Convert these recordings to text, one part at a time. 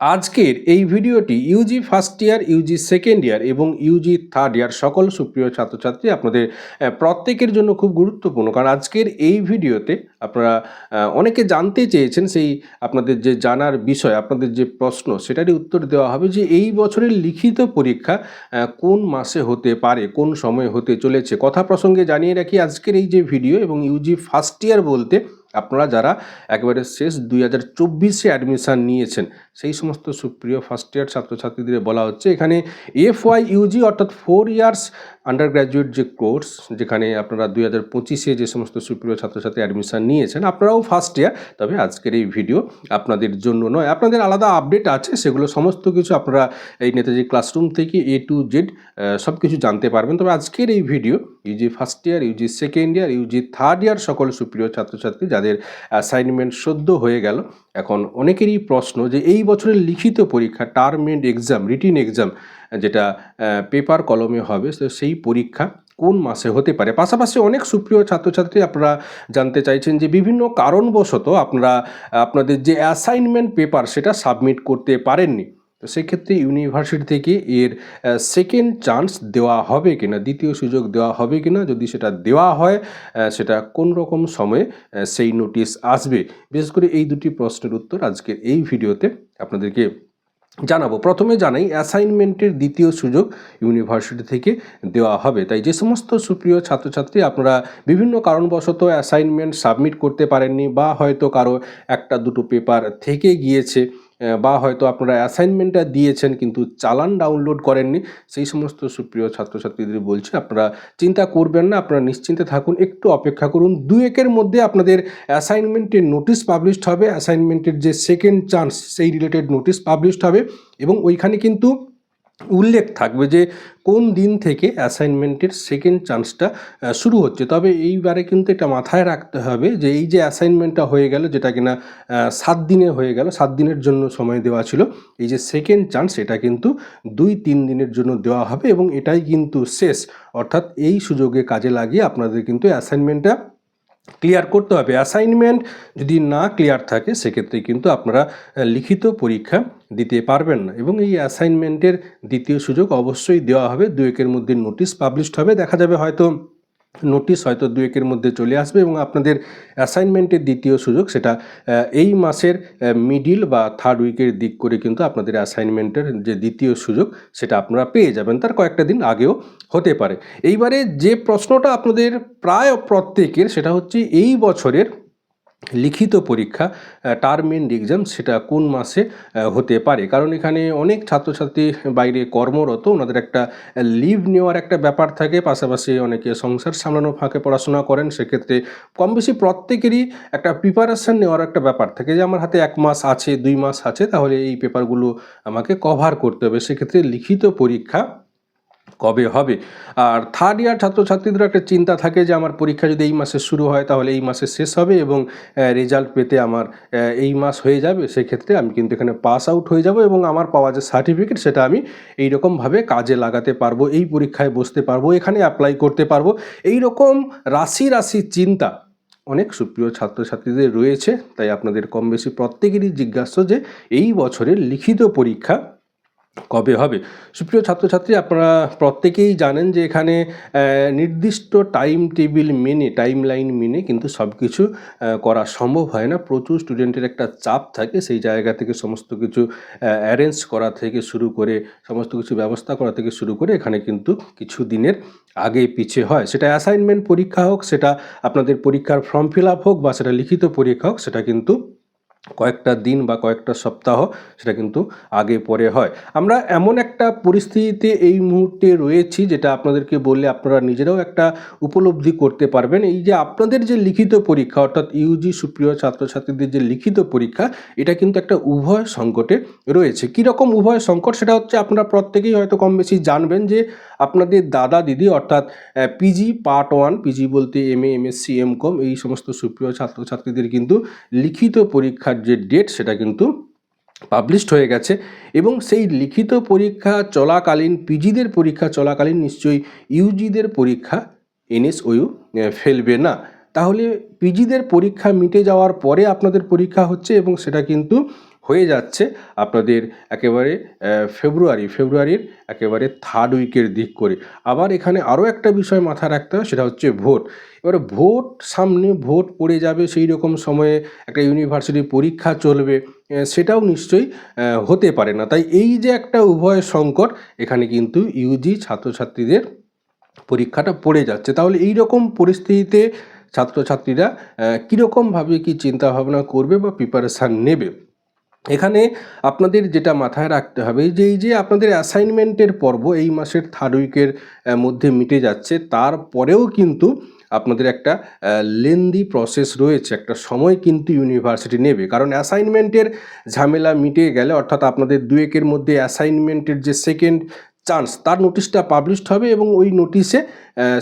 আজকের এই ভিডিওটি UG first year UG second year এবং ইউজি থার্ড ইয়ার সকল সুপ্রিয় ছাত্রছাত্রী আপনাদের প্রত্যেকের জন্য খুব গুরুত্বপূর্ণ। কারণ আজকের এই ভিডিওতে আপনারা অনেকে জানতে চেয়েছেন সেই আপনাদের যে জানার বিষয়, আপনাদের যে প্রশ্ন, সেটারই উত্তর দেওয়া হবে যে এই বছরের লিখিত পরীক্ষা কোন মাসে হতে পারে, কোন সময়ে হতে চলেছে। কথা প্রসঙ্গে জানিয়ে রাখি আজকের এই যে ভিডিও এবং ইউজি ফার্স্ট ইয়ার বলতে আপনারা যারা একেবারে শেষ দুই হাজার চব্বিশে অ্যাডমিশান নিয়েছেন, সেই সমস্ত সুপ্রিয় ফার্স্ট ইয়ার ছাত্রছাত্রীদের বলা হচ্ছে, এখানে এফ ওয়াই ইউজি অর্থাৎ ফোর ইয়ার্স আন্ডার গ্র্যাজুয়েট যে কোর্স যেখানে আপনারা দুই হাজার পঁচিশে যে সমস্ত সুপ্রিয় ছাত্রছাত্রী অ্যাডমিশান নিয়েছেন, আপনারাও ফার্স্ট ইয়ার তবে আজকের এই ভিডিও আপনাদের জন্য নয়। আপনাদের আলাদা আপডেট আছে, সেগুলো সমস্ত কিছু আপনারা এই নেতাজি ক্লাসরুম থেকে এ টু জেড সব কিছু জানতে পারবেন। তবে আজকের এই video UG first year UG second year UG third year সকল সুপ্রিয় ছাত্রছাত্রী যাদের অ্যাসাইনমেন্ট সদ্য হয়ে গেল। এখন অনেকেরই প্রশ্ন যে এই বছরের লিখিত পরীক্ষা term end exam written exam যেটা পেপার কলমে হবে, তো সেই পরীক্ষা কোন মাসে হতে পারে? পাশাপাশি অনেক সুপ্রিয় ছাত্রছাত্রী আপনারা জানতে চাইছেন যে বিভিন্ন কারণবশত আপনারা, আপনাদের যে অ্যাসাইনমেন্ট পেপার সেটা সাবমিট করতে পারেননি। সেক্ষেত্রে ইউনিভার্সিটি থেকে এর সেকেন্ড চান্স দেওয়া হবে কিনা, দ্বিতীয় সুযোগ দেওয়া হবে কিনা, যদি সেটা দেওয়া হয় সেটা কোন রকম সময়ে সেই নোটিশ আসবে? বিশেষ করে এই দুটি প্রশ্নের উত্তর আজকের এই ভিডিওতে আপনাদেরকে জানাব। প্রথমে জানাই অ্যাসাইনমেন্টের দ্বিতীয় সুযোগ ইউনিভার্সিটি থেকে দেওয়া হবে। তাই যে সমস্ত সুপ্রিয় ছাত্রছাত্রী, আপনারা বিভিন্ন কারণবশত অ্যাসাইনমেন্ট সাবমিট করতে পারেননি বা হয়তো কারও একটা দুটো পেপার থেকে গিয়েছে বা হয়তো আপনারা অ্যাসাইনমেন্টটা দিয়েছেন কিন্তু চালান ডাউনলোড করেননি, সেই সমস্ত সুপ্রিয় ছাত্রছাত্রীদের বলছি, আপনারা চিন্তা করবেন না, আপনারা নিশ্চিন্তে থাকুন, একটু অপেক্ষা করুন। দু একের মধ্যে আপনাদের অ্যাসাইনমেন্টের নোটিশ পাবলিশড হবে অ্যাসাইনমেন্টের যে সেকেন্ড চান্স সেই রিলেটেড নোটিশ পাবলিশড হবে এবং ওইখানে কিন্তু উল্লেখ থাকবে যে কোন দিন থেকে অ্যাসাইনমেন্টের সেকেন্ড চান্সটা শুরু হচ্ছে। তবে এইবারে কিন্তু এটা মাথায় রাখতে হবে যে এই যে অ্যাসাইনমেন্টটা হয়ে গেল, যেটা কিনা সাত দিনে হয়ে গেল, সাত দিনের জন্য সময় দেওয়া ছিল, এই যে সেকেন্ড চান্স এটা কিন্তু দুই তিন দিনের জন্য দেওয়া হবে এবং এটাই কিন্তু শেষ। অর্থাৎ এই সুযোগে কাজে লাগিয়ে আপনাদের কিন্তু অ্যাসাইনমেন্টটা ক্লিয়ার করতে হবে। অ্যাসাইনমেন্ট যদি না ক্লিয়ার থাকে, সেক্ষেত্রে কিন্তু আপনারা লিখিত পরীক্ষা দিতে পারবেন না। এবং এই অ্যাসাইনমেন্টের দ্বিতীয় সুযোগ অবশ্যই দেওয়া হবে। দুয়েকের মধ্যে নোটিশ পাবলিশড হবে। দেখা যাবে হয়তো নোটিশ হয়তো দু একের মধ্যে চলে আসবে এবং আপনাদের অ্যাসাইনমেন্টের দ্বিতীয় সুযোগ সেটা এই মাসের মিডিল বা থার্ড উইকের দিক করে কিন্তু আপনাদের অ্যাসাইনমেন্টের যে দ্বিতীয় সুযোগ সেটা আপনারা পেয়ে যাবেন। তার কয়েকটা দিন আগেও হতে পারে। এইবারে যে প্রশ্নটা আপনাদের প্রায় প্রত্যেকের সেটা হচ্ছে এই বছরের লিখিত পরীক্ষা টার্ম এন্ড এক্সাম সেটা কোন মাসে হতে পারে। কারণ এখানে অনেক ছাত্রছাত্রী বাইরে কর্মরত, ওনাদের একটা লিভ নেওয়ার একটা ব্যাপার থাকে। পাশাপাশি অনেকে সংসার সামলানো ফাঁকে পড়াশোনা করেন, সেক্ষেত্রে কম বেশি প্রত্যেকেরই একটা প্রিপারেশান নেওয়ার একটা ব্যাপার থাকে যে, আমার হাতে এক মাস আছে, দুই মাস আছে, তাহলে এই পেপারগুলো আমাকে কভার করতে হবে। সেক্ষেত্রে লিখিত পরীক্ষা কবে হবে? আর থার্ড ইয়ার ছাত্রছাত্রীদের একটা চিন্তা থাকে যে, আমার পরীক্ষা যদি এই মাসে শুরু হয়, তাহলে এই মাসে শেষ হবে এবং রেজাল্ট পেতে আমার এই মাস হয়ে যাবে। সেক্ষেত্রে আমি কিন্তু এখানে পাস আউট হয়ে যাব এবং আমার পাওয়া যে সার্টিফিকেট সেটা আমি এই রকমভাবে কাজে লাগাতে পারব, এই পরীক্ষায় বসতে পারব, এখানে অ্যাপ্লাই করতে পারব। এই রকম রাশি রাশি চিন্তা অনেক সুপ্রিয় ছাত্রছাত্রীদের রয়েছে। তাই আপনাদের কম বেশি প্রত্যেকেরই জিজ্ঞাসা যে, এই বছরের লিখিত পরীক্ষা কবে হবে? সুপ্রিয় ছাত্রছাত্রী, আপনারা প্রত্যেকেই জানেন যে এখানে নির্দিষ্ট টাইম টেবিল মেনে টাইম লাইন মেনে কিন্তু সব কিছু করা সম্ভব হয় না। প্রচুর স্টুডেন্টের একটা চাপ থাকে, সেই জায়গা থেকে সমস্ত কিছু অ্যারেঞ্জ করা থেকে শুরু করে, সমস্ত কিছু ব্যবস্থা করা থেকে শুরু করে এখানে কিন্তু কিছু দিনের আগে পিছে হয়। সেটা অ্যাসাইনমেন্ট পরীক্ষা হোক, সেটা আপনাদের পরীক্ষার ফর্ম ফিল আপ হোক বা সেটা লিখিত পরীক্ষা হোক, সেটা কিন্তু কয়েকটা দিন বা কয়েকটা সপ্তাহ সেটা কিন্তু আগে পরে হয়। আমরা এমন একটা পরিস্থিতিতে এই মুহূর্তে রয়েছি যেটা আপনাদেরকে বললে আপনারা নিজেরাও একটা উপলব্ধি করতে পারবেন। এই যে আপনাদের যে লিখিত পরীক্ষা অর্থাৎ ইউজি সুপ্রিয় ছাত্রছাত্রীদের যে লিখিত পরীক্ষা, এটা কিন্তু একটা উভয় সংকটে রয়েছে। কীরকম উভয় সংকট? সেটা হচ্ছে আপনারা প্রত্যেকেই হয়তো কম বেশি জানবেন যে আপনাদের দাদা দিদি অর্থাৎ পিজি পার্ট ওয়ান, পিজি বলতে M A, M S C, M com এই সমস্ত সুপ্রিয় ছাত্রছাত্রীদের কিন্তু লিখিত পরীক্ষার যে ডেট সেটা কিন্তু পাবলিশড হয়ে গেছে এবং সেই লিখিত পরীক্ষা চলাকালীন পিজিদের পরীক্ষা চলাকালীন নিশ্চয়ই ইউজিদের পরীক্ষা এনএসওইউ ফেলবে না। তাহলে পিজিদের পরীক্ষা মিটে যাওয়ার পরে আপনাদের পরীক্ষা হচ্ছে এবং সেটা কিন্তু হয়ে যাচ্ছে। আপনাদের একেবারে ফেব্রুয়ারি, ফেব্রুয়ারির একেবারে থার্ড উইকের দিক করে। আবার এখানে আরও একটা বিষয় মাথায় রাখতে হয় সেটা হচ্ছে ভোট। এবারে ভোট সামনে, ভোট পড়ে যাবে সেই রকম সময়ে একটা ইউনিভার্সিটি পরীক্ষা চলবে সেটাও নিশ্চয়ই হতে পারে না। তাই এই যে একটা উভয় সংকট, এখানে কিন্তু ইউজি ছাত্রছাত্রীদের পরীক্ষাটা পড়ে যাচ্ছে। তাহলে এই রকম পরিস্থিতিতে ছাত্রছাত্রীরা কীরকমভাবে কি চিন্তা ভাবনা করবে বা প্রিপারেশান নেবে? এখানে আপনাদের যেটা মাথায় রাখতে হবে যে এই যে আপনাদের অ্যাসাইনমেন্টের পর্ব এই মাসের থার্ড উইকের মধ্যে মিটে যাচ্ছে, তারপরেও কিন্তু আপনাদের একটা লেন্দি প্রসেস রয়েছে, একটা সময় কিন্তু ইউনিভার্সিটি নেবে। কারণ অ্যাসাইনমেন্টের ঝামেলা মিটে গেলে, অর্থাৎ আপনাদের দুয়েকের মধ্যে অ্যাসাইনমেন্টের যে সেকেন্ড চান্স তার নোটিশটা পাবলিশড হবে এবং ওই নোটিশে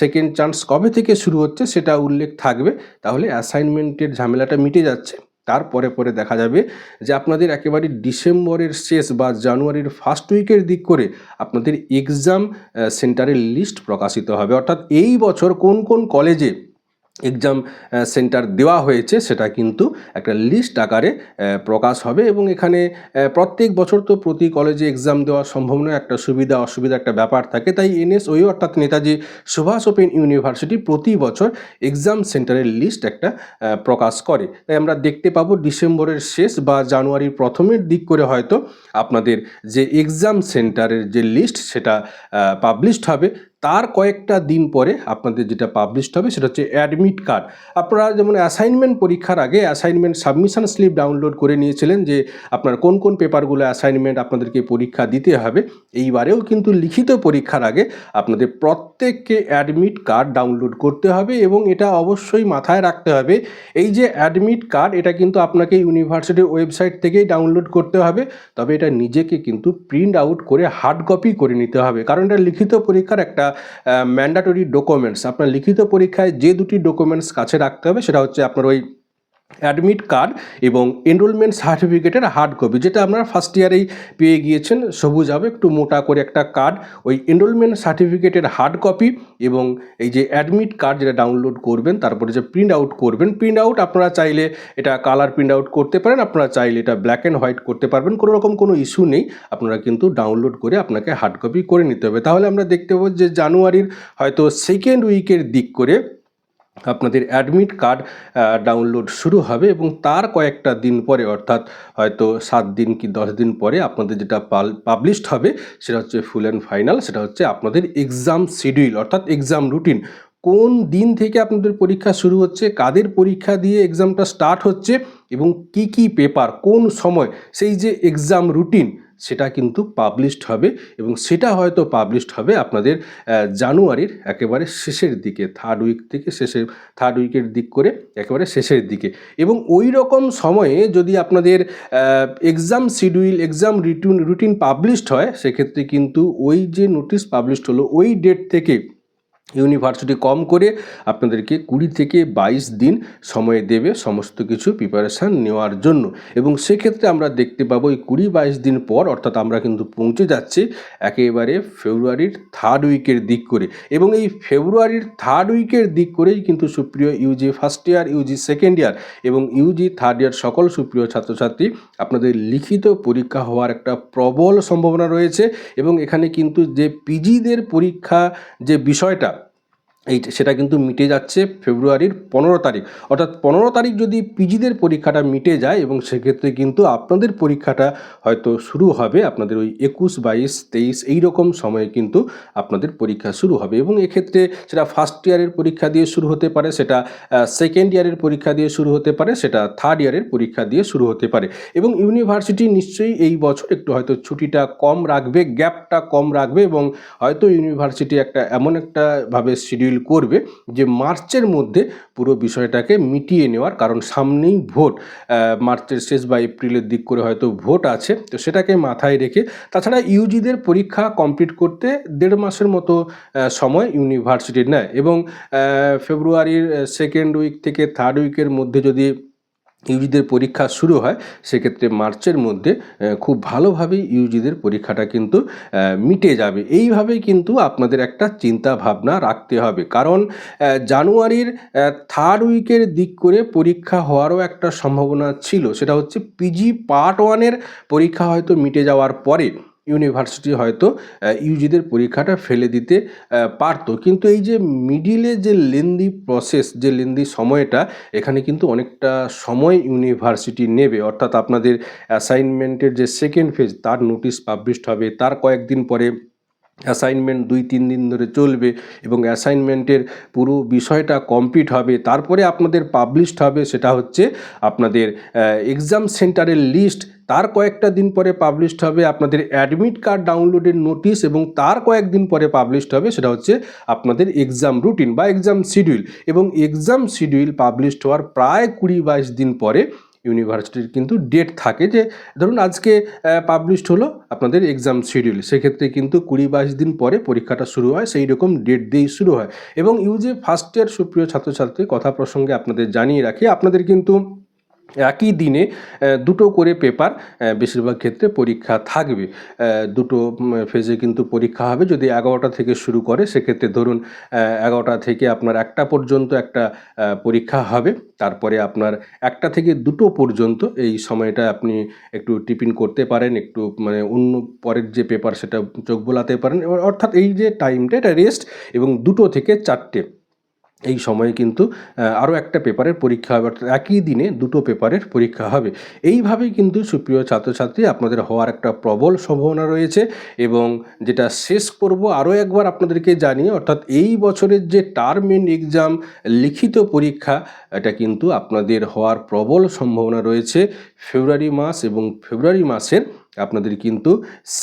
সেকেন্ড চান্স কবে থেকে শুরু হচ্ছে সেটা উল্লেখ থাকবে। তাহলে অ্যাসাইনমেন্টের ঝামেলাটা মিটে যাচ্ছে। তারপরে পরে দেখা যাবে যে আপনাদের একেবারে ডিসেম্বরের শেষ বা জানুয়ারির ফার্স্ট উইকের দিক করে আপনাদের এক্সাম সেন্টারের লিস্ট প্রকাশিত হবে। অর্থাৎ এই বছর কোন কোন কলেজে এক্সাম সেন্টার দেওয়া হয়েছে, সেটা কিন্তু একটা লিস্ট আকারে প্রকাশ হবে এবং এখানে প্রত্যেক বছর তো প্রতি কলেজে এক্সাম দেওয়া সম্ভব নয়, একটা সুবিধা, অসুবিধা একটা ব্যাপার থাকে। তাই এনএসওই অর্থাৎ নেতাজি সুভাষ ওপেন ইউনিভার্সিটি প্রতি বছর এক্সাম সেন্টারের লিস্ট একটা প্রকাশ করে। তাই আমরা দেখতে পাবো ডিসেম্বরের শেষ বা জানুয়ারির প্রথমের দিক করে হয়তো আপনাদের যে এক্সাম সেন্টারের যে লিস্ট সেটা পাবলিশড হবে। তার কয়েকটা দিন পরে আপনাদের যেটা পাবলিশড হবে সেটা হচ্ছে অ্যাডমিট কার্ড আপনারা যেমন অ্যাসাইনমেন্ট পরীক্ষার আগে অ্যাসাইনমেন্ট সাবমিশন স্লিপ ডাউনলোড করে নিয়েছিলেন যে আপনার কোন কোন পেপারগুলো অ্যাসাইনমেন্ট আপনাদেরকে পরীক্ষা দিতে হবে, এইবারেও কিন্তু লিখিত পরীক্ষার আগে আপনাদের প্রত্যেককে অ্যাডমিট কার্ড ডাউনলোড করতে হবে এবং এটা অবশ্যই মাথায় রাখতে হবে। এই যে অ্যাডমিট কার্ড এটা কিন্তু আপনাকে ইউনিভার্সিটির ওয়েবসাইট থেকেই ডাউনলোড করতে হবে। তবে এটা নিজেকে কিন্তু প্রিন্ট আউট করে হার্ড কপি করে নিতে হবে। কারণ এটা লিখিত পরীক্ষার একটা ম্যান্ডাটরি ডকুমেন্টস আপনার লিখিত পরীক্ষায় যে দুটি ডকুমেন্টস কাছে রাখতে হবে, সেটা হচ্ছে আপনার ওই অ্যাডমিট কার্ড এবং এনরোলমেন্ট সার্টিফিকেটের হার্ড কপি, যেটা আপনারা ফার্স্ট ইয়ারেই পেয়ে গিয়েছেন, সবুজ হবে একটু মোটা করে একটা কার্ড। ওই এনরোলমেন্ট সার্টিফিকেটের হার্ড কপি এবং এই যে অ্যাডমিট কার্ড যেটা ডাউনলোড করবেন, তারপরে যে প্রিন্ট আউট করবেন প্রিন্ট আউট আপনারা চাইলে এটা কালার প্রিন্ট আউট করতে পারেন, আপনারা চাইলে এটা ব্ল্যাক অ্যান্ড হোয়াইট করতে পারবেন, কোনো রকম কোনো ইস্যু নেই, আপনারা কিন্তু ডাউনলোড করে আপনাকে হার্ড কপি করে নিতে হবে। তাহলে আমরা দেখতে পাবো যে জানুয়ারির হয়তো সেকেন্ড উইকের দিক করে আপনাদের অ্যাডমিট কার্ড ডাউনলোড শুরু হবে এবং তার কয়েকটা দিন পরে, অর্থাৎ হয়তো সাত দিন কি দশ দিন পরে আপনাদের যেটা পাবলিশড হবে, সেটা হচ্ছে ফুল অ্যান্ড ফাইনাল সেটা হচ্ছে আপনাদের এক্সাম শিডিউল অর্থাৎ এক্সাম রুটিন কোন দিন থেকে আপনাদের পরীক্ষা শুরু হচ্ছে, কাদের পরীক্ষা দিয়ে এক্সামটা স্টার্ট হচ্ছে এবং কি কি পেপার কোন সময়, সেই যে এক্সাম রুটিন সেটা কিন্তু পাবলিশড হবে এবং সেটা হয়তো পাবলিশড হবে আপনাদের জানুয়ারির একেবারে শেষের দিকে থার্ড উইক থেকে শেষের থার্ড উইকের দিক করে একেবারে শেষের দিকে। এবং ওই রকম সময়ে যদি আপনাদের exam schedule exam routine routine published হয়, সেক্ষেত্রে কিন্তু ওই যে নোটিশ পাবলিশড হলো, ওই ডেট থেকে ইউনিভার্সিটি কম করে আপনাদেরকে কুড়ি থেকে বাইশ দিন সময় দেবে সমস্ত কিছু প্রিপারেশান নেওয়ার জন্য। এবং সেক্ষেত্রে আমরা দেখতে পাবো এই কুড়ি বাইশ দিন পর অর্থাৎ আমরা কিন্তু পৌঁছে যাচ্ছি একেবারে ফেব্রুয়ারির থার্ড উইকের দিক করে। এবং এই ফেব্রুয়ারির থার্ড উইকের দিক করেই কিন্তু সুপ্রিয় UG first year UG second year এবং ইউজি থার্ড ইয়ার সকল সুপ্রিয় ছাত্রছাত্রী আপনাদের লিখিত পরীক্ষা হওয়ার একটা প্রবল সম্ভাবনা রয়েছে। এবং এখানে কিন্তু যে পিজিদের পরীক্ষা যে বিষয়টা এই সেটা কিন্তু মিটে যাচ্ছে ফেব্রুয়ারির পনেরো তারিখ। অর্থাৎ পনেরো তারিখ যদি পিজিদের পরীক্ষাটা মিটে যায় এবং সেক্ষেত্রে কিন্তু আপনাদের পরীক্ষাটা হয়তো শুরু হবে আপনাদের ওই একুশ, বাইশ, তেইশ এই রকম সময়ে কিন্তু আপনাদের পরীক্ষা শুরু হবে এবং এক্ষেত্রে সেটা ফার্স্ট ইয়ারের পরীক্ষা দিয়ে শুরু হতে পারে, সেটা সেকেন্ড ইয়ারের পরীক্ষা দিয়ে শুরু হতে পারে, সেটা থার্ড ইয়ারের পরীক্ষা দিয়ে শুরু হতে পারে। এবং ইউনিভার্সিটি নিশ্চয়ই এই বছর একটু হয়তো ছুটিটা কম রাখবে গ্যাপটা কম রাখবে এবং হয়তো ইউনিভার্সিটি একটা এমন একটা ভাবে শিডিউল করবে যে মার্চের মধ্যে পুরো বিষয়টাকে মিটিয়ে নেওয়ার, কারণ সামনেই ভোট মার্চের শেষ বা এপ্রিলের দিক করে হয়তো ভোট আছে, তো সেটাকে মাথায় রেখে, তাছাড়া ইউজিদের পরীক্ষা কমপ্লিট করতে দেড় মাসের মতো সময় ইউনিভার্সিটির নেয় এবং ফেব্রুয়ারির সেকেন্ড উইক থেকে থার্ড উইকের মধ্যে যদি ইউজিদের পরীক্ষা শুরু হয়, সেক্ষেত্রে মার্চের মধ্যে খুব ভালোভাবেই ইউজিদের পরীক্ষাটা কিন্তু মিটে যাবে। এইভাবেই কিন্তু আপনাদের একটা চিন্তা ভাবনা রাখতে হবে। কারণ জানুয়ারির থার্ড উইকের দিক করে পরীক্ষা হওয়ারও একটা সম্ভাবনা ছিল। সেটা হচ্ছে পিজি পার্ট ওয়ানের পরীক্ষা হয়তো মিটে যাওয়ার পরে। ইউনিভার্সিটি হয়তো ইউজিদের পরীক্ষাটা ফেলে দিতে পারতো। কিন্তু এই যে মিডিলে যে লেন্দি প্রসেস যে লেন্দি সময়টা, এখানে কিন্তু অনেকটা সময় ইউনিভার্সিটি নেবে। অর্থাৎ আপনাদের অ্যাসাইনমেন্টের যে সেকেন্ড ফেজ তার নোটিশ পাবলিশড হবে, তার কয়েকদিন পরে অ্যাসাইনমেন্ট দুই, তিন দিন ধরে চলবে এবং অ্যাসাইনমেন্টের পুরো বিষয়টা কমপ্লিট হবে। তারপরে আপনাদের পাবলিশড হবে, সেটা হচ্ছে আপনাদের এক্সাম সেন্টারের লিস্ট তার কয়েকটা দিন পরে পাবলিশড হবে আপনাদের অ্যাডমিট কার্ড ডাউনলোডের নোটিশ এবং তার কয়েকদিন পরে পাবলিশড হবে সেটা হচ্ছে আপনাদের এক্সাম রুটিন বা এক্সাম শিডিউল এবং এক্সাম শিডিউল পাবলিশড হওয়ার প্রায় কুড়ি বাইশ দিন পরে ইউনিভার্সিটির কিন্তু ডেট থাকে যে ধরুন আজকে পাবলিশড হলো আপনাদের এক্সাম শিডিউল সেক্ষেত্রে কিন্তু কুড়ি বাইশ দিন পরে পরীক্ষাটা শুরু হয়, সেই রকম ডেট দিয়েই শুরু হয়। এবং ইউজে ফার্স্ট ইয়ার সুপ্রিয় ছাত্রছাত্রী কথা প্রসঙ্গে আপনাদের জানিয়ে রাখি, আপনাদের কিন্তু একই দিনে দুটো করে পেপার বেশিরভাগ ক্ষেত্রে পরীক্ষা থাকবে। দুটো ফেজে কিন্তু পরীক্ষা হবে। যদি এগারোটা থেকে শুরু করে, সেক্ষেত্রে ধরুন এগারোটা থেকে আপনার একটা পর্যন্ত একটা পরীক্ষা হবে। তারপরে আপনার একটা থেকে দুটো পর্যন্ত এই সময়টা আপনি একটু টিফিন করতে পারেন, একটু মানে অন্য পরের যে পেপার সেটা চোখ বোলাতে পারেন। অর্থাৎ এই যে টাইমটা এটা রেস্ট এবং দুটো থেকে চারটে। এই সময়ে কিন্তু আরও একটা পেপারের পরীক্ষা হবে, অর্থাৎ একই দিনে দুটো পেপারের পরীক্ষা হবে। এইভাবেই কিন্তু সুপ্রিয় ছাত্রছাত্রী, আপনাদের হওয়ার একটা প্রবল সম্ভাবনা রয়েছে এবং যেটা শেষ করব আরও একবার আপনাদেরকে জানিয়ে, অর্থাৎ এই বছরের যে টার্ম এন্ড এক্সাম লিখিত পরীক্ষা, এটা কিন্তু আপনাদের হওয়ার প্রবল সম্ভাবনা রয়েছে। ফেব্রুয়ারি মাস এবং ফেব্রুয়ারি মাসের আপনাদের কিন্তু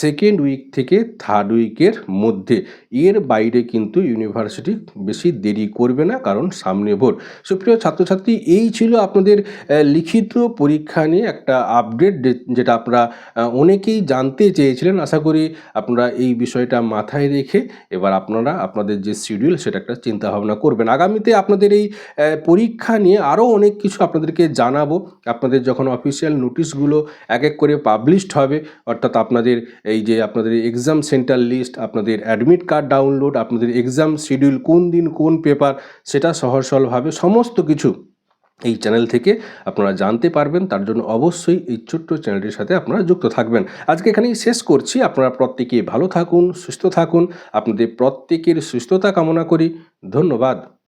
সেকেন্ড উইক থেকে থার্ড উইকের মধ্যে। এর বাইরে কিন্তু ইউনিভার্সিটি বেশি দেরি করবে না, কারণ সামনে ভোট সুপ্রিয় ছাত্রছাত্রী, এই ছিল আপনাদের লিখিত পরীক্ষা নিয়ে একটা আপডেট যেটা আপনারা অনেকেই জানতে চেয়েছিলেন। আশা করি আপনারা এই বিষয়টা মাথায় রেখে এবার আপনারা, আপনাদের যে শিডিউল সেটা একটা চিন্তা ভাবনা করবেন। আগামীতে আপনাদের এই পরীক্ষা নিয়ে আরও অনেক কিছু আপনাদেরকে জানাব। আপনাদের যখন অফিসিয়াল নোটিশগুলো এক এক করে পাবলিশড হবে অর্থাৎ আপনাদের এই যে আপনাদের এক্সাম সেন্টার লিস্ট আপনাদের অ্যাডমিট কার্ড ডাউনলোড আপনাদের এক্সাম শিডিউল কোন দিন কোন পেপার সেটা সহজ সরলভাবে সমস্ত কিছু এই চ্যানেল থেকে আপনারা জানতে পারবেন। তার জন্য অবশ্যই এই ছোট্ট চ্যানেলটির সাথে আপনারা যুক্ত থাকবেন। আজকে এখানেই শেষ করছি। আপনারা প্রত্যেকে ভালো থাকুন, সুস্থ থাকুন। আপনাদের প্রত্যেকের সুস্থতা কামনা করি। ধন্যবাদ।